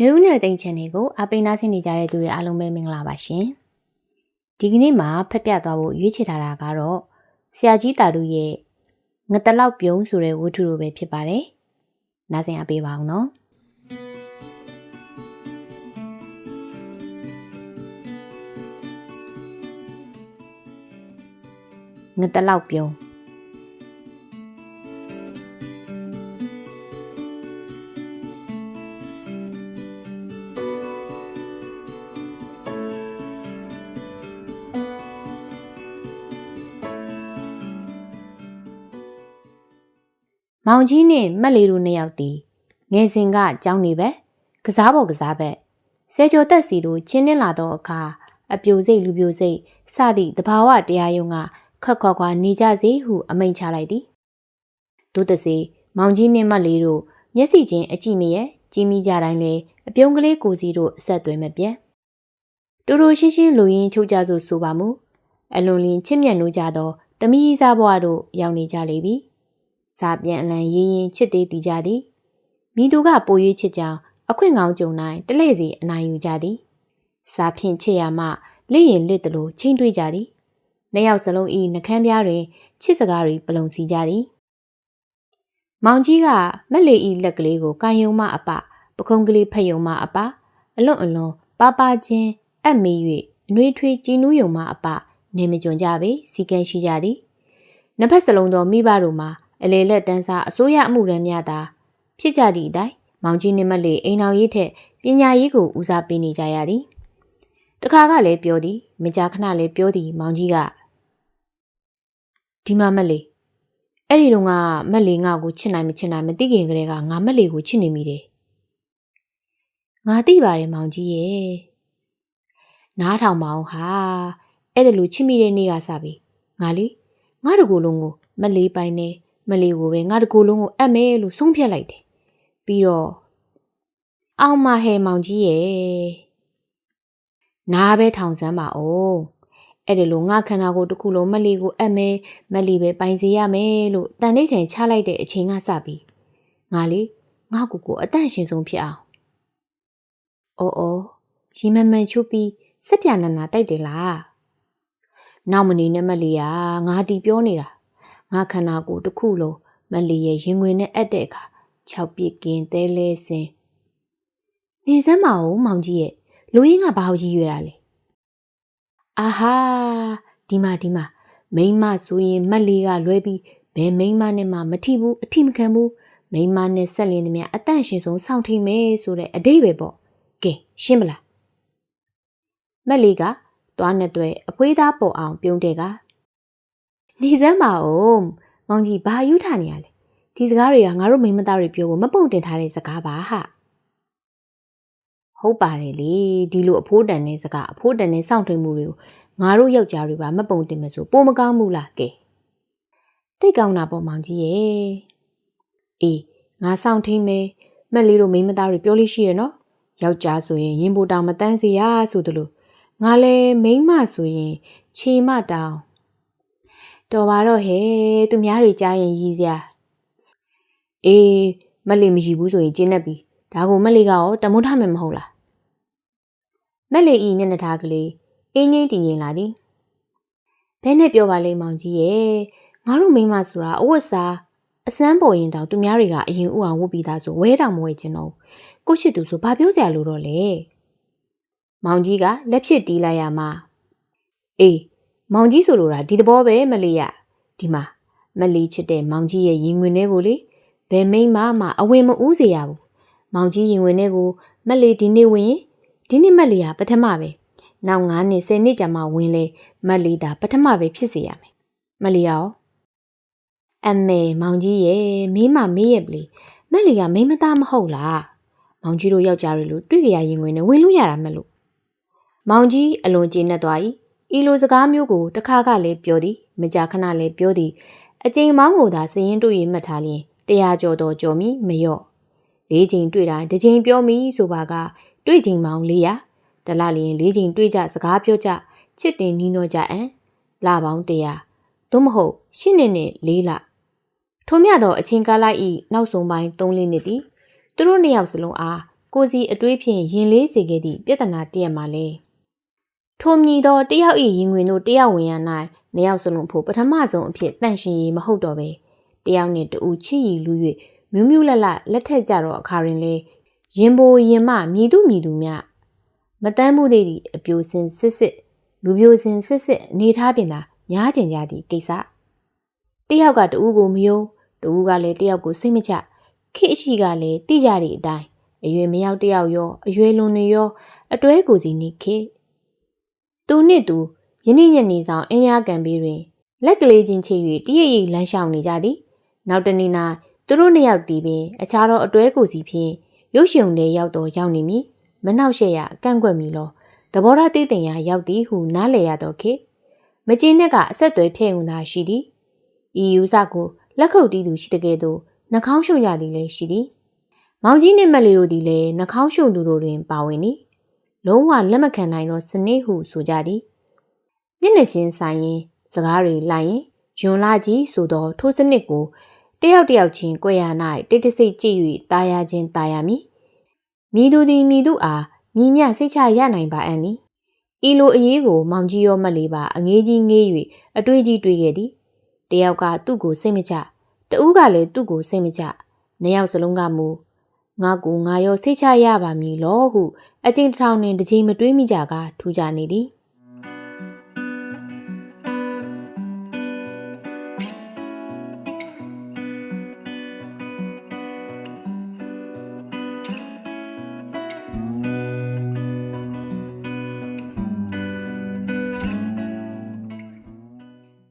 မျိုးဦးနယ်သိန်းချန်တွေကိုအပိနာဆင်းနေကြတဲ့သူတွေအားလုံးပဲမင်္ဂလာပါရှင်။ဒီကနေ့မှာဖက်ပြသွားဖို့ရွေးချယ်ထားတာကတော့ဆရာကြီးတာတို့ရဲ့ငတလောက်ပြုံးဆိုတဲ့ဝတ္ထုလိုပဲဖြစ်ပါတယ်။နားဆင်အားပေးပါအောင်နော်။ငတလောက်ပြုံး မောင်ကြီးနဲ့မက်လေးတို့နှစ်ယောက်တည်ငယ်စဉ်ကကြောင်းနေပဲကစားပေါ်ကစားဘက်ဆဲကျော်တက်စီတို့ချင်းနှင်းလာတော့အခါအပြိုစိတ်လူပြိုစိတ်စသည့်တဘာဝတရားယုံကခက်ခွာခွာနေကြစေဟုအမိန့်ချလိုက်သည်တို့တစေမောင်ကြီးနှင့်မက်လေးတို့မျက်စိချင်းအကြည့်မရဲ့ကြီးမိကြတိုင်းလေအပြုံးကလေးကိုစီတို့အဆက်သွဲမပြတ်တူတူရှင်းရှင်းလူရင်းချိုးကြစို့ဆိုပါမူအလွန်လင်းချစ်မြတ်လို့ကြသောတမီးစားဘွားတို့ရောက်နေကြလေပြီ စာပြန်အလံရေးရင်ချစ်သေးတည်ကြသည်မိသူကပို၍ချစ်ကြောင်အခွင့်ကောင်းကြုံတိုင်းတလဲစီအနိုင်ယူကြသည်စာဖြင့်ချစ်ရမှလက်ရင်လက်တလို့ချင်းတွေးကြသည်နှစ်ယောက်စလုံးဤနှကမ်းပြားတွင်ချစ်စကားတွေပလုံစီကြသည်မောင်ကြီးကမက်လေဤလက်ကလေးကိုကန်ယုံမအပပခုံးကလေးဖက်ယုံမအပအလွန်အလွန်ပါပါချင်းအပ်မေး၍အနှွေးထွေးကြည်နူးယုံမအပနေမကြွန်ကြပေစီကန်းရှိကြသည်နှစ်ဖက်စလုံးသောမိဘတို့မှာ အလေလက်တန်းစားအစိုးရအမှုရန်များသာဖြစ်ကြသည့်အတိုင်းမောင်ကြီးနှင့်မက်လေအိမ်တော်ရေးထက်ပညာရေးကိုဦးစားပေးနေကြရသည်တခါကလည်းပြောသည်မကြာခဏလည်းပြောသည်မောင်ကြီးကဒီမှာမက်လေအဲ့ဒီတော့ကမက်လေငါ့ကိုချစ်နိုင်မချစ်နိုင်မသိခင်ကလေးကငါမက်လေကိုချစ်နေမိတယ်ငါသိပါတယ်မောင်ကြီးရဲ့နားထောင်ပါအောင်ဟာအဲ့ဒါလိုချစ်မိတဲ့နေ့ကစပြီငါလေငါတို့ကိုယ်လုံးကိုမက်လေးပိုင်းနဲ့ မလေးကိုပဲငါတကူလုံးကိုအပ်မယ်လို့ဆုံးဖြတ်လိုက်တယ်ပြီးတော့အောင်မဟဲမောင်ကြီးရဲ့နားပဲထောင်စမ်းပါအောင်အဲ့ဒီလိုငါခန္ဓာကိုယ်တစ်ခုလုံးမလီကိုအပ်မယ်မလီပဲပိုင်စေရမယ်လို့တန်ဋိဌံချလိုက်တဲ့အချိန်ကစပြီးငါလေငါကိုကိုအတန့်ရှင်ဆုံးဖြစ်အောင်အော်အော်ရီမမှန်ချွပြီးစက်ပြနနာတိုက်တယ်လားနောက်မနေနဲ့မလီယာငါတီပြောနေတာ ငါခန္ဓာကိုယ်တစ်ခုလုံးမလီရဲ့ရင်ဝင်နဲ့အပ်တဲ့အခါ၆ပြစ်ကင်းသဲလဲစင်နေစမ်းမအောင်မောင်ကြီးရဲ့လူရင်းကဘာလို့ရည်ရွယ်တာလဲအာဟာဒီမှာဒီမှာမိမဆိုရင်မက်လေးကလွဲပြီးဘယ်မိမနဲ့မှမထိဘူးအထိမခံဘူးမိမနဲ့ဆက်လင်းသမျှအတန့်ရှင်ဆုံးစောင့်ထိန်မယ်ဆိုတဲ့အတိတ်ပဲပေါ့ကဲရှင်းမလားမက်လေးကသွားနဲ့တွေ့အဖွေးသားပေါ်အောင်ပြုံးတဲ့က နေစမ်းပါဦးမောင်ကြီးဘာယူထနေရလဲဒီစကားတွေကငါတို့မိမသားတွေပြောဖို့မပုံတင်ထားတဲ့စကားပါဟာဟုတ်ပါတယ်လေဒီလိုအဖိုးတန်တဲ့စကားအဖိုးတန်တဲ့စောင့်ထိန်မှုတွေကိုငါတို့ယောက်ျားတွေပါမပုံတင်မဆိုပိုမကောင်းဘူးလားကဲတိတ်ကောင်းတာပေါ့မောင်ကြီးရဲ့အေးငါစောင့်ထိန်မယ်မက်လေးတို့မိမသားတွေပြောလို့ရှိရနော်ယောက်ျားဆိုရင်ရင်ပိုတောင်မတန်းစီရဆိုသလိုငါလဲမိန်းမဆိုရင်ခြေမတောင် တော်ပါတော့ဟဲ့သူများတွေကြားရင်ရည်စရာအေးမက်လီမရှိဘူးဆိုရင်ကျင်းနေပြီဒါကိုမက်လီကရောတမုန်းထမယ်မဟုတ်လားမက်လီဤမျက်နှာထားကလေးအင်းငိမ့်တည်ငြိမ်လာသည်ဘဲနဲ့ပြောပါလိမ့်မောင်ကြီးရဲ့ငါတို့မိမဆိုတာအဝတ်စားအစမ်းပေါ်ရင်တောင်သူများတွေကအရင်ဥအောင်ဝတ်ပြီးသားဆိုဝဲတောင်မဝဲခြင်းတော့ကိုချစ်သူဆိုဘာပြောစရာလိုတော့လဲမောင်ကြီးကလက်ဖြစ်တီးလိုက်ရမှာအေး မောင်ကြီးဆိုလိုတာဒီသဘောပဲမလေးရဒီမှာမလေးချစ်တဲ့မောင်ကြီးရဲ့ရင်ဝင်ထဲကိုလေဘယ်မိမမှအဝင်မဦးစေရဘူးမောင်ကြီးရင်ဝင်ထဲကိုမလေးဒီနေ့ဝင်ရင်ဒီနေ့မလေးဟာပထမပဲနောက်9နှစ်10နှစ်ကြာမှဝင်လေမလေးသာပထမပဲဖြစ်စေရမယ်မလေးရောအမေမောင်ကြီးရဲ့မင်းမမေးရဲ့ပလေမက်လီကမိမသားမဟုတ်လားမောင်ကြီးတို့ယောက်ျားတွေလို့တွေ့ကြရရင်ဝင်နေဝင်လို့ရတာမလို့မောင်ကြီးအလွန်ကျေနပ်သွား၏ ဤလိုစကားမျိုးကိုတစ်ခါကလည်းပြောသည်မကြာခဏလည်းပြောသည်အကြိမ်မောင်းကိုသာစရင်တွေ့ရမှတ်ထားလျင်တရားကျော်တော်ကြော်မိမရော့လေးချိန်တွေ့တိုင်းတစ်ချိန်ပြောမိဆိုပါကတွေ့ချိန်မောင်း400တလလျင်လေးချိန်တွေ့ကြစကားပြောကြချစ်တင်နီးနှောကြအံလပေါင်း100သို့မဟုတ်ရှင်းနေနဲ့၄လထို့မြသောအချင်းကားလိုက်ဤနောက်ဆုံးပိုင်း3လနှစ်သည်သူတို့နှစ်ယောက်စလုံးအားကိုကိုစီအတွေးဖြင့်ရင်လေးစေခဲ့သည့်ပြဿနာတစ်ရက်မှာလဲ ထိုမြည်သောတယောက်၏ရင်ဝင်တို့တယောက်ဝင်ရ၌နှစ်ယောက်စလုံးဖို့ပထမဆုံးအဖြစ်တန့်ရှင်ရည်မဟုတ်တော့ပဲတယောက်နှင့်တူချစ်ရည်လူ၍မြူးမြူးလတ်လတ်လက်ထက်ကြတော့အခါရင်လဲရင်ဘိုရင်မမြည်သူမြည်သူမြမတမ်းမှုတွေသည်အပြိုစင်စစ်စစ်လူပြိုစင်စစ်စစ်အနေထားပြင်သာညားကျင်ကြသည့်ကိစ္စတယောက်ကတူကိုမယုံတူကလည်းတယောက်ကိုစိတ်မချခေအရှိကလည်းတိကြသည့်အတိုင်းအရွယ်မရောက်တယောက်ရောအရွယ်လွန်နေရော အတွဲကိုစီနေခေ သူနှင့်သူယနေ့ညနေဆောင်အင်းရကံပေးတွင် လက်ကလေးချင်းချေ၍တရရိပ်လမ်းလျှောက်နေကြသည်နောက်တနေ့၌သူတို့နှစ်ယောက်တည်ပင်အခြားသောအတွဲကိုစီဖြင့်ရုပ်ရှင်ုံထဲရောက်တော့ရောက်နေမည်မနှောက်ရှက်ရကန့်ကွက်မည်လောသဘောထားတည်တင်ရာရောက်သည်ဟုနားလည်ရတော့ခေမကျင်းနဲ့ကအဆက်သွယ်ဖြည့်ုံသာရှိသည်ဤယူဆကိုလက်ခုပ်တီးသူရှိတဲ့ကဲ့သို့နှာခေါင်းရှုံရသည်လည်းရှိသည်မောင်ကြီးနှင့်မက်လီတို့သည်လည်းနှာခေါင်းရှုံသူတို့တွင်ပါဝင်သည် လုံးဝလက်မခံနိုင်သောစနစ်ဟုဆိုကြသည်မျက်နှာချင်းဆိုင်ရင်စကားတွေလိုက်ရင်ယွန်လာကြီးဆိုသောထိုးစနစ်ကိုတယောက်တယောက်ချင်းကြွယ်ရ၌တိတ်တဆိတ်ကြည့်၍ตายရခြင်းตายရမည်မိသူသည်မိသူအားမြည်မြစိတ်ချရနိုင်ပါအံ့နီဤလိုအရေးကိုမောင်ကြီးရောမက်လေးပါအငေးကြီးငေး၍အတွေ့အကြည့်တွေ့ခဲ့သည်တယောက်ကသူ့ကိုစိတ်မချတဦးကလည်းသူ့ကိုစိတ်မချနှစ်ယောက်စလုံးကမူ ငါကူငါရောစိတ်ချရပါမည်လောဟုအကျဉ်းထောင်နှင့်တစ်ချိန်မတွေးမိကြကထူကြနေသည်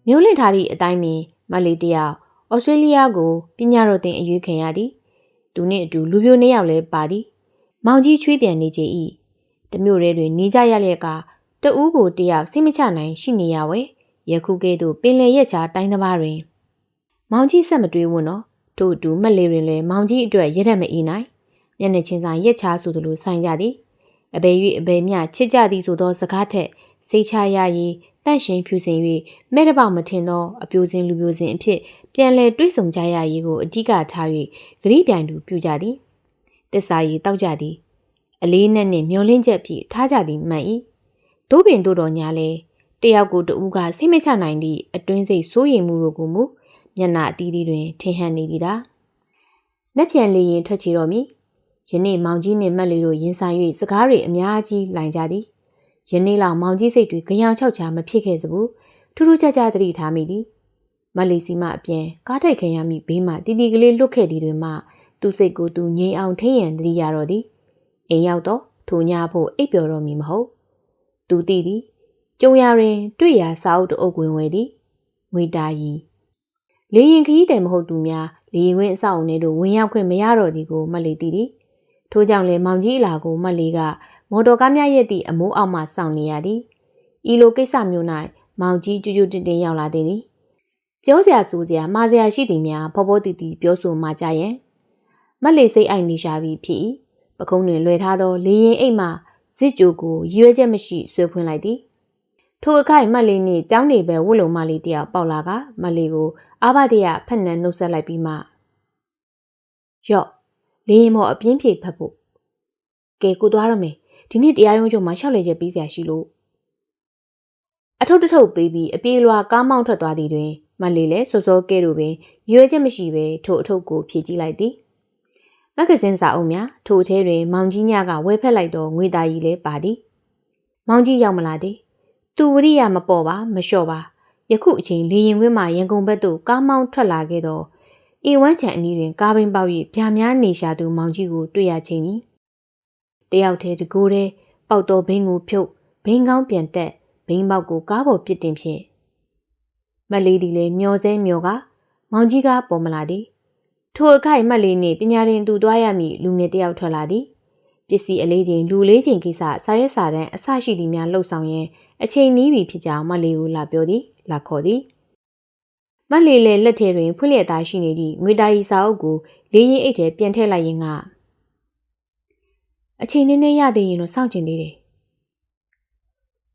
မျိုးလင့်ထားသည့်အတိုင်းပင်မလေးတယောက်ဩစတြေးလျကိုပညာတော်သင်အရွေးခံရသည် သူနှင့်အတူလူပြိုနှစ်ယောက်လည်းပါသည် မောင်ကြီးချွေးပြန်နေကြ၏တမျိုးရဲတွင်နေကြရလျက်ကတဦးကိုတယောက်စိတ်မချနိုင်ရှိနေရဝဲယခုကဲ့သို့ပင်လယ်ရက်ချာတိုင်းတစ်ပါးတွင် မောင်ကြီးဆက်မတွေးဝွန်းတော့ထို့အတူမက်လေးတွင်လည်းမောင်ကြီးအတွက်ရက်ရက်မအေးနိုင်မျက်နှာချင်းဆိုင်ရက်ချာဆိုသလိုဆိုင်ကြသည်အဘယ်၍အဘယ်မျှချစ်ကြသည်ဆိုသောစကားထက်စိတ်ချရရေးတန့်ရှင်ဖြူစင်၍မဲ့တပေါမထင်သောအပြိုစင်လူပြိုစင်အဖြစ် ပြန်လည်တွေးဆုံကြရရေးကိုအဓိကထား၍ဂရိပြိုင်သူပြုကြသည်တစ္ဆာရီတောက်ကြသည် အလေးနဲ့နှင့်မျောလင်းချက်ဖြင့်ထားကြသည်မှန်၏တို့ပင်တို့တော်ညာလဲတယောက်ကိုတဦးကစိတ်မချနိုင်သည့်အတွင်းစိတ်စိုးရိမ်မှုတို့ကိုမူမျက်နှာအသီးသီးတွင်ထင်ဟပ်နေသည်သာ။လက်ပြန်လေးရင်ထွက်ချီတော်မူယနေ့မောင်ကြီးနှင့်မက်လေးတို့ရင်ဆိုင်၍စကားတွေအများကြီးလိုင်ကြသည်။ယနေ့လောက်မောင်ကြီးစိတ်တွေကြောင်ချောက်ချာမဖြစ်ခဲ့စဘူး။ထူးထူးခြားခြားသတိထားမိသည်။ မက်လီစီမအပြင်ကားထိုက်ခံရမိဘေးမှတီတီကလေးလွတ်ခဲ့သည်တွင်မှသူ့စိတ်ကိုသူငြိမ်အောင်ထိရန်သတိရတော့သည်။အိမ်ရောက်တော့ထိုညဖို့အိပ်ပျော်တော်မူမဟုတ်။သူတည်သည်ကျုံရတွင်တွေ့ရာစာအုပ်တအုပ်ဝင်ဝဲသည်ငွေတာကြီးလေရင်ခရီးတယ်မဟုတ်သူများလေရင်ခွင်းအဆောက်အုံထဲသို့ဝင်ရောက်ခွင့်မရတော့သည်ကိုမက်လေးသိသည်ထို့ကြောင့်လည်းမောင်ကြီးအလာကိုမက်လေးကမော်တော်ကားများရဲ့သည့်အမိုးအောက်မှစောင့်နေရသည်ဤလိုကိစ္စမျိုး၌မောင်ကြီးကြွကြွတင်တင်ရောက်လာသည်သည် ပြောစရာဆိုစရာမှားစရာရှိသည်များဖော်ဖော်တီတီပြောဆိုမှကြရဲ့မက်လေးစိတ်အိုက်နေရှာပြီးဖြစ်ပကုံးတွင်လွယ်ထားသောလေရင်အိတ်မှဇစ်ကြိုကိုရွေးချက်မရှိဆွဲဖွင့်လိုက်သည်ထိုအခိုက်မက်လေးနှင့်ကျောင်းနေပဲဝတ်လုံမလေးတယောက်ပေါက်လာကမက်လေးကိုအာဘတရဖက်နှံနှုတ်ဆက်လိုက်ပြီးမှရော့လေရင်မော်အပြင်းဖြေဖတ်ဖို့ကဲကိုသွားရမယ်ဒီနေ့တရားရုံးချုပ်မှာရှောက်လေချက်ပြီးစရာရှိလို့အထုပ်တထုပ်ပေးပြီးအပြေးလွာကားမောင်းထွက်သွားသည်တွင် မလေးလည်းစောစောကဲတို့ပင်ရွေးချက်မရှိဘဲထိုအထုပ်ကိုဖြည့်ကြည့်လိုက်သည်မဂ္ဂဇင်းစာအုပ်များထိုထဲတွင် မောင်ကြီးညကဝဲဖက်လိုက်တော့ငွေသားကြီးလည်းပါသည်မောင်ကြီးရောက်မလာသေးသူဝရိယမပေါ်ပါမလျှော့ပါယခုအချိန်လေရင်ခွင်းမှရန်ကုန်ဘက်သို့ကားမောင်းထွက်လာခဲ့တော့အေဝမ်းချံအနီးတွင်ကားဘင်းပေါက်၍ဗျာများနေရှာသူမောင်ကြီးကိုတွေ့ရချိန်သည်တယောက်တည်းတကိုးတည်းပေါက်တော်ဘင်းကိုဖြုတ်ဘင်းကောင်းပြန်တက်ဘင်းပေါက်ကိုကားပေါ်ပစ်တင်ဖြင့် မလေးသည်လည်းမျောစဲမျောကမောင်ကြီးကပေါ်မလာသည်ထိုအခိုက်မက်လေးနှင့်ပညာရင်သူသွားရမည်လူငယ်တယောက်ထွက်လာသည်ပစ္စည်းအလေးချိန်လူလေးချိန်ကိစ္စစာရွက်စာတမ်းအဆရှိသည်များလှုပ်ဆောင်ရင်းအချိန်နီးပြီဖြစ်ကြောင်းမလေးကိုလာပြောသည်လာခေါ်သည်မလေးလည်းလက်ထဲတွင်ဖွင့်လျက်သားရှိနေသည့်ငွေတာရီစာအုပ်ကိုလေးရင်အိတ်ထဲပြန်ထည့်လိုက်ရင်ကအချိန်နည်းနည်းရသေးရင်တော့စောင့်ကျင်သေးတယ်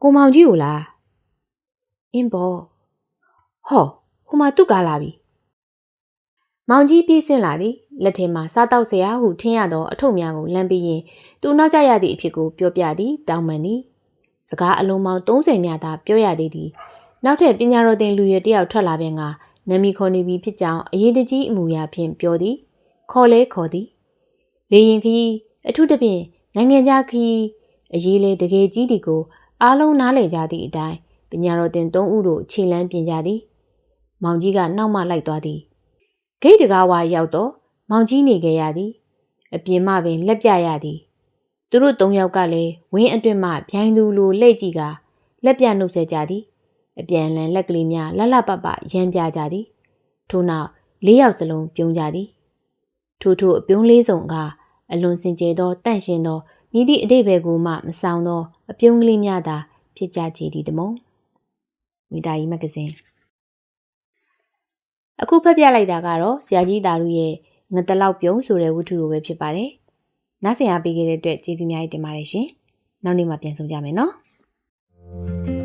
ကိုမောင်ကြီးကိုလားအင်းဘော ဟောဟိုမှာသူ့ကားလာပြီမောင်ကြီးပြေးဆင်းလာသည်လက်ထဲမှာစားတော့ဆရာဟုထင်ရသောအထုပ်များကိုလမ်းပြီးရင်သူနောက်ကျရသည့်အဖြစ်ကိုပြောပြသည်တောင်းပန်သည်စကားအလုံးပေါင်း30မြသာပြောရသေးသည်နောက်ထပ်ပညာတော်သင်လူရတယောက်ထွက်လာပြန်ကနမီခေါ်နေပြီဖြစ်ကြောင်းအရေးတကြီးအမူအရာဖြင့်ပြောသည်ခေါ်လဲခေါ်သည်လေရင်ခီးအထူးသဖြင့်နိုင်ငံခြားခီးအရေးလေတကယ်ကြီးဒီကိုအားလုံးနားလည်ကြသည့်အတိုင်းပညာတော်သင်၃ဦးတို့ခြေလန်းပြင်ကြသည် မောင်ကြီးကနောက်မှလိုက်သွားသည်ဂိတ်တကားဝါရောက်တော့မောင်ကြီးနေခဲ့ရသည် အပြင်မှပင်လက်ပြရသည်သူတို့၃ယောက်ကလည်းဝင်းအတွင်မှဗျိုင်းသူလိုလှည့်ကြည့်ကလက်ပြနှုတ်ဆက်ကြသည်အပြန်အလှန်လက်ကလေးများလှလှပပရမ်းပြကြသည်ထို့နောက်လေးယောက်စလုံးပြုံးကြသည်ထို့ထို့အပြုံးလေးစုံကအလွန်စင်ကြယ်သောတန့်ရှင်းသောမြည်သည့်အတိတ်ဘယ်ကိုမှမဆောင်သော အပြုံးကလေးများသာဖြစ်ကြကြသည်တမုံမိတာကြီးမဂ္ဂဇင်း အခုဖတ်ပြလိုက်တာကတော့ဆရာကြီးတာလူရဲ့ငတလောက်ပြုံးဆိုတဲ့ဝတ္ထုလိုပဲဖြစ်ပါတယ်။နားဆင်အားပေးခဲ့တဲ့အတွက်ကျေးဇူးများတင်ပါတယ်ရှင်။နောက်နေ့မှပြန်ဆုံကြမယ်နော်။